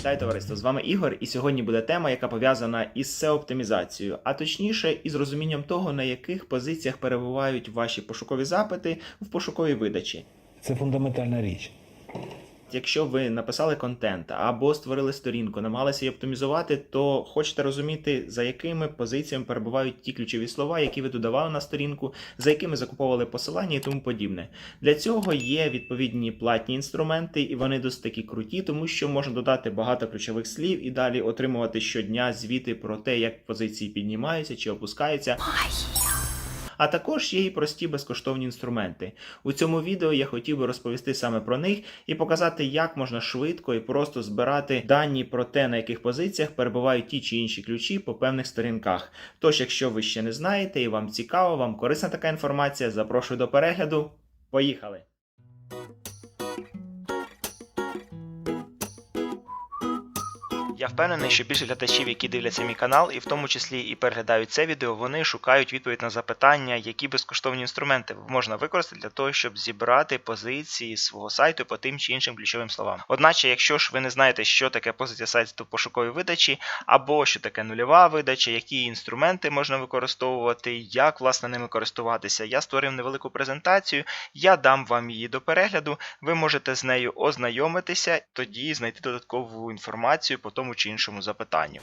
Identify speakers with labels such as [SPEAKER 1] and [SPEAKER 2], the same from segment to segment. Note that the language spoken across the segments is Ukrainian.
[SPEAKER 1] Вітаю товариство! З вами Ігор, і сьогодні буде тема, яка пов'язана із SEO-оптимізацією, а точніше із розумінням того, на яких позиціях перебувають ваші пошукові запити в пошуковій видачі.
[SPEAKER 2] Це фундаментальна річ.
[SPEAKER 1] Якщо ви написали контент або створили сторінку, намагалися її оптимізувати, то хочете розуміти, за якими позиціями перебувають ті ключові слова, які ви додавали на сторінку, за якими закуповували посилання і тому подібне. Для цього є відповідні платні інструменти, і вони досить такі круті, тому що можна додати багато ключових слів і далі отримувати щодня звіти про те, як позиції піднімаються чи опускаються. А також є і прості безкоштовні інструменти. У цьому відео я хотів би розповісти саме про них і показати, як можна швидко і просто збирати дані про те, на яких позиціях перебувають ті чи інші ключі по певних сторінках. Тож, якщо ви ще не знаєте і вам цікаво, вам корисна така інформація, запрошую до перегляду. Поїхали! Я впевнений, що більше глядачів, які дивляться мій канал, і в тому числі і переглядають це відео, вони шукають відповідь на запитання, які безкоштовні інструменти можна використати для того, щоб зібрати позиції свого сайту по тим чи іншим ключовим словам. Одначе, якщо ж ви не знаєте, що таке позиція сайту в пошуковій видачі, або що таке нульова видача, які інструменти можна використовувати, як власне ними користуватися, я створив невелику презентацію, я дам вам її до перегляду. Ви можете з нею ознайомитися, тоді знайти додаткову інформацію по тому чи іншому запитанню.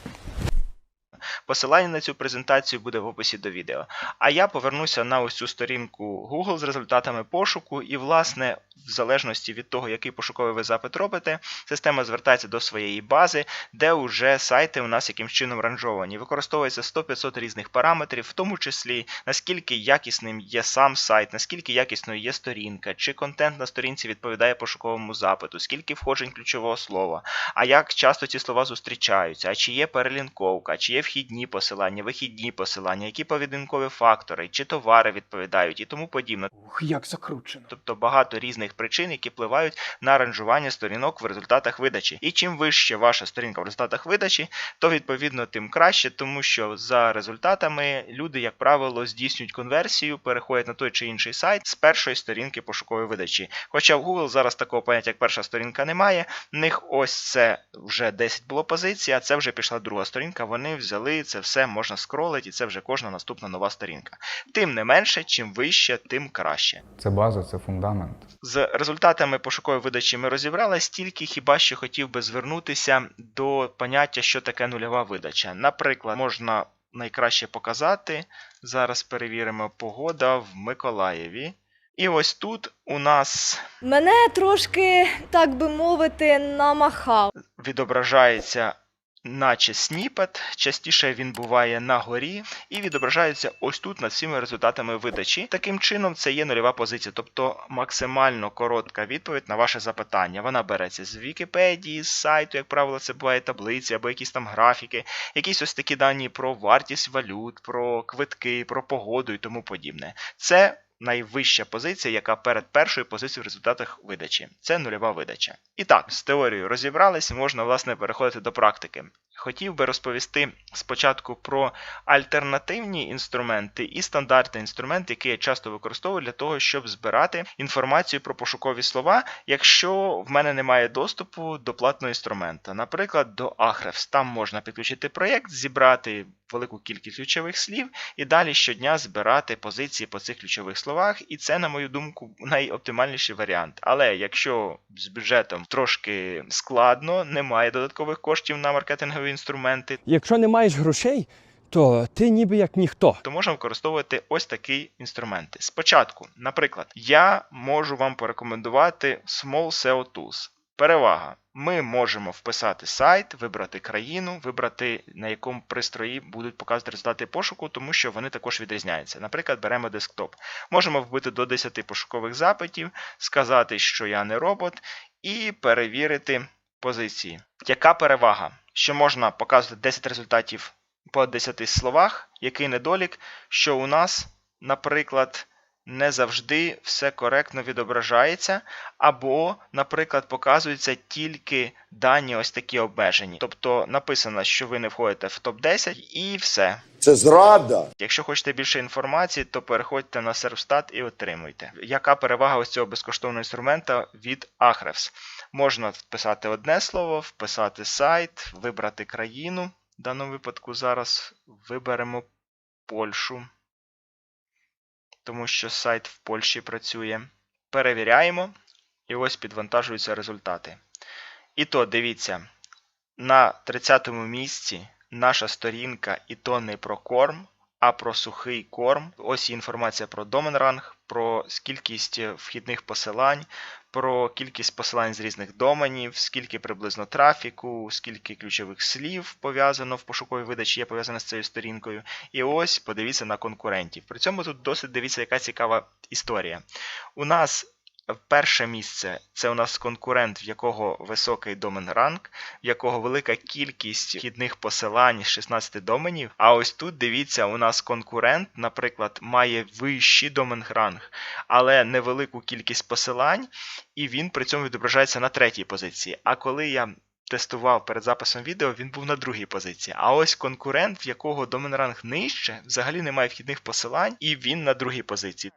[SPEAKER 1] Посилання на цю презентацію буде в описі до відео. А я повернуся на ось цю сторінку Google з результатами пошуку, і, власне, в залежності від того, який пошуковий ви запит робите, система звертається до своєї бази, де вже сайти у нас якимсь чином ранжовані. Використовується 100-500 різних параметрів, в тому числі наскільки якісним є сам сайт, наскільки якісною є сторінка, чи контент на сторінці відповідає пошуковому запиту, скільки входжень ключового слова, а як часто ці слова зустрічаються, а чи є перелінковка, чи є вхідні посилання, вихідні посилання, які поведінкові фактори, чи товари відповідають і тому подібне.
[SPEAKER 3] Ух, як закручено.
[SPEAKER 1] Тобто багато різних причин, які впливають на ранжування сторінок в результатах видачі. І чим вище ваша сторінка в результатах видачі, то відповідно тим краще, тому що за результатами люди, як правило, здійснюють конверсію, переходять на той чи інший сайт з першої сторінки пошукової видачі. Хоча в Google зараз такого поняття, як перша сторінка, немає. В них ось це вже 10 було позицій, а це вже пішла друга сторінка. Вони взяли це все, можна скролити, і це вже кожна наступна нова сторінка. Тим не менше, чим вище, тим краще.
[SPEAKER 4] Це база, це фундамент.
[SPEAKER 1] З результатами пошукової видачі ми розібрались, тільки хіба що хотів би звернутися до поняття, що таке нульова видача. Наприклад, можна найкраще показати. Зараз перевіримо погода в Миколаєві. І ось тут у нас
[SPEAKER 5] Мене трошки, так би мовити, намахав.
[SPEAKER 1] відображається наче сніпет, частіше він буває на горі, і відображається ось тут над всіма результатами видачі. Таким чином, це є нульова позиція, тобто максимально коротка відповідь на ваше запитання. Вона береться з Вікіпедії, з сайту, як правило, це буває таблиці або якісь там графіки, якісь ось такі дані про вартість валют, про квитки, про погоду і тому подібне. Це найвища позиція, яка перед першою позицією в результатах видачі. Це нульова видача. І так, з теорією розібрались, можна власне переходити до практики. Хотів би розповісти спочатку про альтернативні інструменти і стандартний інструмент, який я часто використовую для того, щоб збирати інформацію про пошукові слова, якщо в мене немає доступу до платного інструмента. Наприклад, до Ahrefs. Там можна підключити проєкт, зібрати велику кількість ключових слів і далі щодня збирати позиції по цих ключових словах. І це, на мою думку, найоптимальніший варіант. Але якщо з бюджетом трошки складно, немає додаткових коштів на маркетингові інструменти,
[SPEAKER 3] Якщо не маєш грошей, то ти ніби як ніхто.
[SPEAKER 1] то можна використовувати ось такі інструменти. Спочатку, наприклад, я можу вам порекомендувати Small SEO Tools. Перевага. Ми можемо вписати сайт, вибрати країну, вибрати на якому пристрої будуть показувати результати пошуку, тому що вони також відрізняються. Наприклад, беремо десктоп. Можемо вбити до 10 пошукових запитів, сказати, що я не робот, і перевірити позиції. Яка перевага? Що можна показувати 10 результатів по 10 словах, який недолік, що у нас, наприклад, не завжди все коректно відображається, або, наприклад, показуються тільки дані ось такі обмежені. Тобто написано, що ви не входите в топ-10 і все.
[SPEAKER 4] Це зрада.
[SPEAKER 1] Якщо хочете більше інформації, то переходьте на Servstat і отримуйте. Яка перевага ось цього безкоштовного інструмента від Ahrefs? Можна вписати одне слово, вписати сайт, вибрати країну. В даному випадку зараз виберемо Польщу, тому що сайт в Польщі працює. Перевіряємо, і ось підвантажуються результати. І то дивіться, на 30-му місці наша сторінка і то не про корм, а про сухий корм. Ось інформація про домен-ранг, про кількість вхідних посилань, про кількість посилань з різних доменів, скільки приблизно трафіку, скільки ключових слів пов'язано в пошуковій видачі є пов'язане з цією сторінкою. І ось подивіться на конкурентів. При цьому тут досить дивіться, яка цікава історія. У нас перше місце це у нас конкурент, в якого високий домен ранг, в якого велика кількість вхідних посилань з 16 доменів. А ось тут дивіться, у нас конкурент, наприклад, має вищий домен ранг, але невелику кількість посилань, і він при цьому відображається на третій позиції. А коли я тестував перед записом відео, він був на другій позиції. А ось конкурент, в якого домен ранг нижче, взагалі немає вхідних посилань, і він на другій позиції.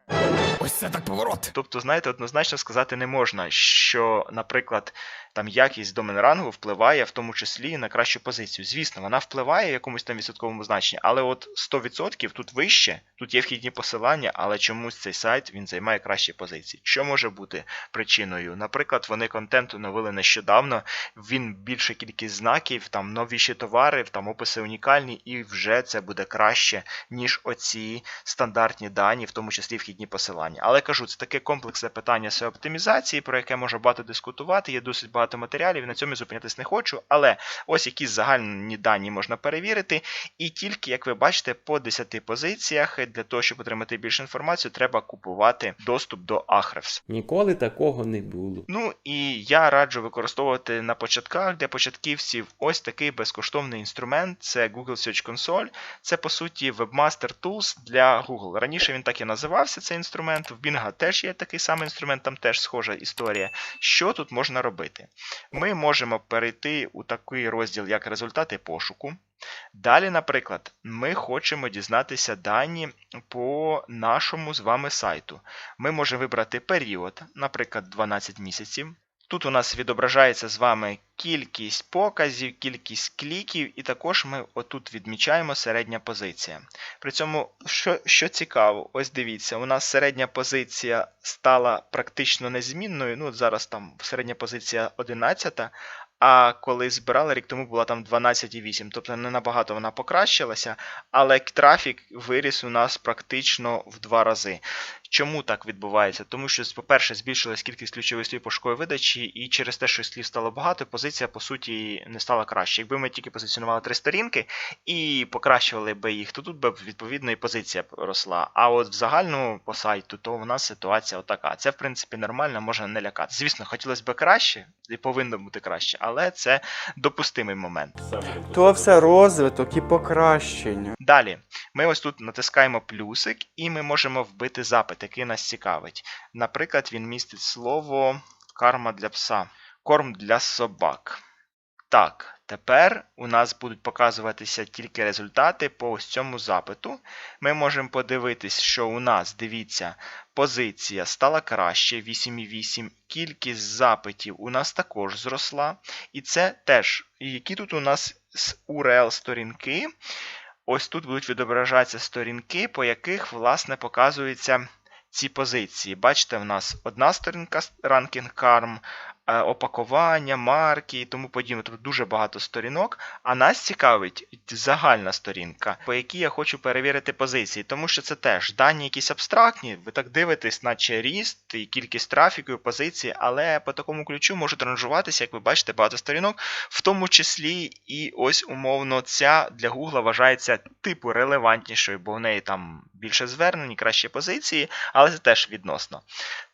[SPEAKER 6] Ось це так поворот.
[SPEAKER 1] Тобто, знаєте, однозначно сказати не можна, що, наприклад, там якість домен-рангу впливає в тому числі на кращу позицію. Звісно, вона впливає в якомусь там відсотковому значенні, але от 100% тут вище, тут є вхідні посилання, але чомусь цей сайт він займає кращі позиції. Що може бути причиною? Наприклад, вони контент оновили нещодавно, він більша кількість знаків, там новіші товари, там описи унікальні, і вже це буде краще, ніж оці стандартні дані, в тому числі вхідні посилання. Але кажу, це таке комплексне питання SEO оптимізації, про яке можна багато дискутувати. Є досить багато матеріалів, на цьому зупинятись не хочу. Але ось якісь загальні дані можна перевірити. І тільки, як ви бачите, по 10 позиціях для того, щоб отримати більше інформацію, треба купувати доступ до Ahrefs.
[SPEAKER 7] Ніколи такого не було.
[SPEAKER 1] Ну і я раджу використовувати на початках для початківців ось такий безкоштовний інструмент. Це Google Search Console. Це по суті Webmaster Tools для Google. Раніше він так і називався цей інструмент. В Bing теж є такий самий інструмент, там теж схожа історія. Що тут можна робити? Ми можемо перейти у такий розділ, як результати пошуку. Далі, наприклад, ми хочемо дізнатися дані по нашому з вами сайту. Ми можемо вибрати період, наприклад, 12 місяців. Тут у нас відображається з вами кількість показів, кількість кліків, і також ми отут відмічаємо середня позиція. При цьому, що, що цікаво, ось дивіться, у нас середня позиція стала практично незмінною. Ну, зараз там середня позиція 11, а коли збирали рік тому була там 12,8, тобто не набагато вона покращилася, але трафік виріс у нас практично в два рази. Чому так відбувається? Тому що, по-перше, збільшилась кількість ключових слів пошукової видачі, і через те, що слів стало багато, позиція по суті не стала краще. Якби ми тільки позиціонували три сторінки і покращували би їх, то тут би відповідно і позиція росла. А от в загальному по сайту, то у нас ситуація отака. Це в принципі нормально, можна не лякати. Звісно, хотілося б краще і повинно бути краще, але це допустимий момент.
[SPEAKER 8] То все розвиток і покращення.
[SPEAKER 1] Далі, ми ось тут натискаємо плюсик, і ми можемо вбити запит, який нас цікавить. Наприклад, він містить слово карма для пса, корм для собак. Так, тепер у нас будуть показуватися тільки результати по ось цьому запиту. Ми можемо подивитись, що у нас, дивіться, позиція стала краще 8,8. Кількість запитів у нас також зросла. І це теж, які тут у нас URL сторінки. Ось тут будуть відображатися сторінки, по яких, власне, показуються ці позиції. Бачите, в нас одна сторінка ранкінг карм, опакування, марки і тому подібне. Тобто дуже багато сторінок. А нас цікавить загальна сторінка, по якій я хочу перевірити позиції, тому що це теж дані якісь абстрактні. Ви так дивитесь, наче ріст і кількість трафіку і позиції, але по такому ключу можуть ранжуватися, як ви бачите, багато сторінок, в тому числі і ось умовно ця для Google вважається типу релевантнішою, бо в неї там більше звернень, кращі позиції, але це теж відносно.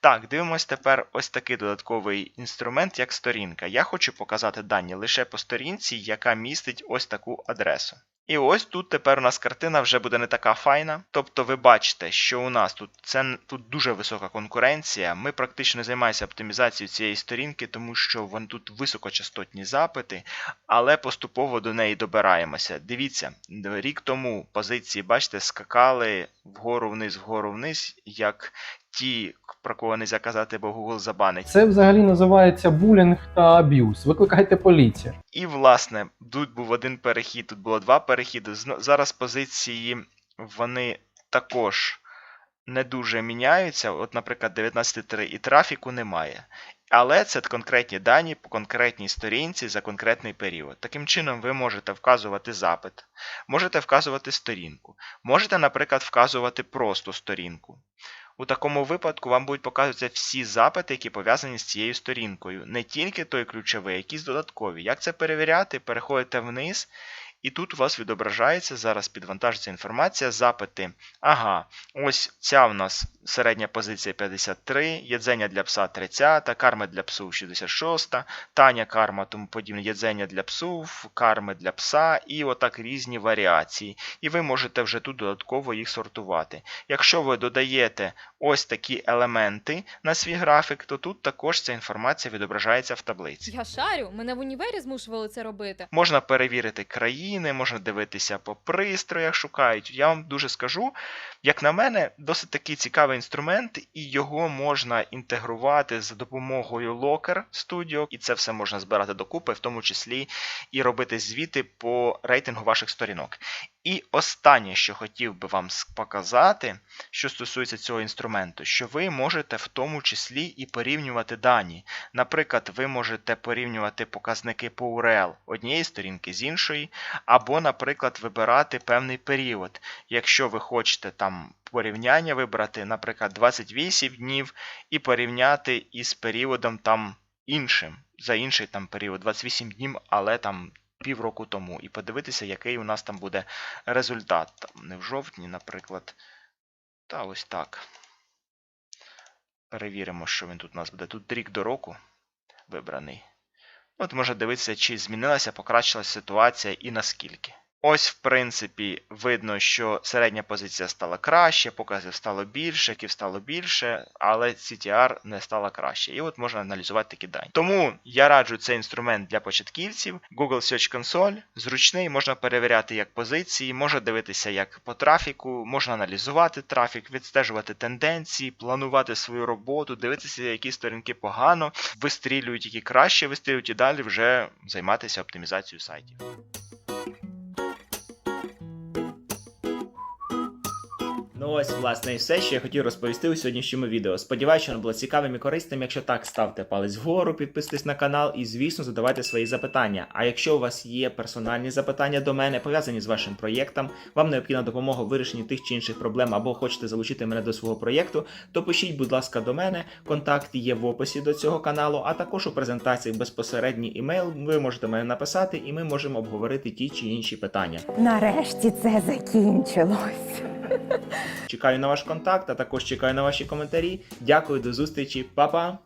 [SPEAKER 1] Так, дивимось тепер ось такий додатковий інструмент, як сторінка. Я хочу показати дані лише по сторінці, яка містить ось таку адресу. І ось тут тепер у нас картина вже буде не така файна. Тобто ви бачите, що у нас тут це тут дуже висока конкуренція. Ми практично займаємося оптимізацією цієї сторінки, тому що вон тут високочастотні запити, але поступово до неї добираємося. Дивіться, рік тому позиції, бачите, скакали вгору вниз, вгору вниз, як ті, про кого не казати, бо Google забанить.
[SPEAKER 4] Це взагалі називається булінг та аб'юз. Викликайте поліцію.
[SPEAKER 1] І, власне, тут був один перехід, тут було два перехіди. Зараз позиції вони також не дуже міняються. От, наприклад, 19.3 і трафіку немає. Але це конкретні дані по конкретній сторінці за конкретний період. Таким чином, ви можете вказувати запит, можете вказувати сторінку, можете, наприклад, вказувати просто сторінку. У такому випадку вам будуть показуватися всі запити, які пов'язані з цією сторінкою, не тільки той ключовий, якісь додаткові. Як це перевіряти? Переходите вниз, і тут у вас відображається, зараз підвантажиться інформація, запити. Ага, ось ця у нас середня позиція 53, єдзення для пса 30, карми для псу 66, Таня карма, тому подібне, єдзення для псів, карми для пса, і отак різні варіації. І ви можете вже тут додатково їх сортувати. Якщо ви додаєте ось такі елементи на свій графік, то тут також ця інформація відображається в таблиці.
[SPEAKER 9] Я шарю, мене в універі змушували це робити.
[SPEAKER 1] Можна перевірити країни, можна дивитися по пристроях, шукають. Я вам дуже скажу, як на мене, досить такий цікавий інструмент, і його можна інтегрувати за допомогою Locker Studio, і це все можна збирати докупи, в тому числі і робити звіти по рейтингу ваших сторінок. І останнє, що хотів би вам показати, що стосується цього інструменту, що ви можете в тому числі і порівнювати дані. Наприклад, ви можете порівнювати показники по URL однієї сторінки з іншої, або, наприклад, вибирати певний період. Якщо ви хочете там порівняння вибрати, наприклад, 28 днів, і порівняти із періодом там іншим, за інший там період, 28 днів, але там півроку тому, і подивитися, який у нас там буде результат. Не в жовтні, наприклад. Та ось так. Перевіримо, що він тут у нас буде. Тут рік до року вибраний. От можна дивитися, чи змінилася, покращилася ситуація і наскільки. Ось, в принципі, видно, що середня позиція стала краще, показів стало більше, ків стало більше, але CTR не стала краще. І от можна аналізувати такі дані. Тому я раджу цей інструмент для початківців. Google Search Console зручний, можна перевіряти як позиції, можна дивитися як по трафіку, можна аналізувати трафік, відстежувати тенденції, планувати свою роботу, дивитися, які сторінки погано вистрілюють, які краще вистрілюють, і далі вже займатися оптимізацією сайтів.
[SPEAKER 10] Ну ось, власне, і все, що я хотів розповісти у сьогоднішньому відео. Сподіваюся, що воно було цікавим і корисним. Якщо так, ставте палець вгору, підписуйтесь на канал і, звісно, задавайте свої запитання. А якщо у вас є персональні запитання до мене, пов'язані з вашим проєктом, вам необхідна допомога у вирішенні тих чи інших проблем, або хочете залучити мене до свого проєкту, то пишіть, будь ласка, до мене. Контакти є в описі до цього каналу, а також у презентації безпосередній імейл. Ви можете мене написати, і ми можемо обговорити ті чи інші питання.
[SPEAKER 11] Нарешті це закінчилось.
[SPEAKER 10] Чекаю на ваш контакт, а також чекаю на ваші коментарі. Дякую, до зустрічі, Па-па!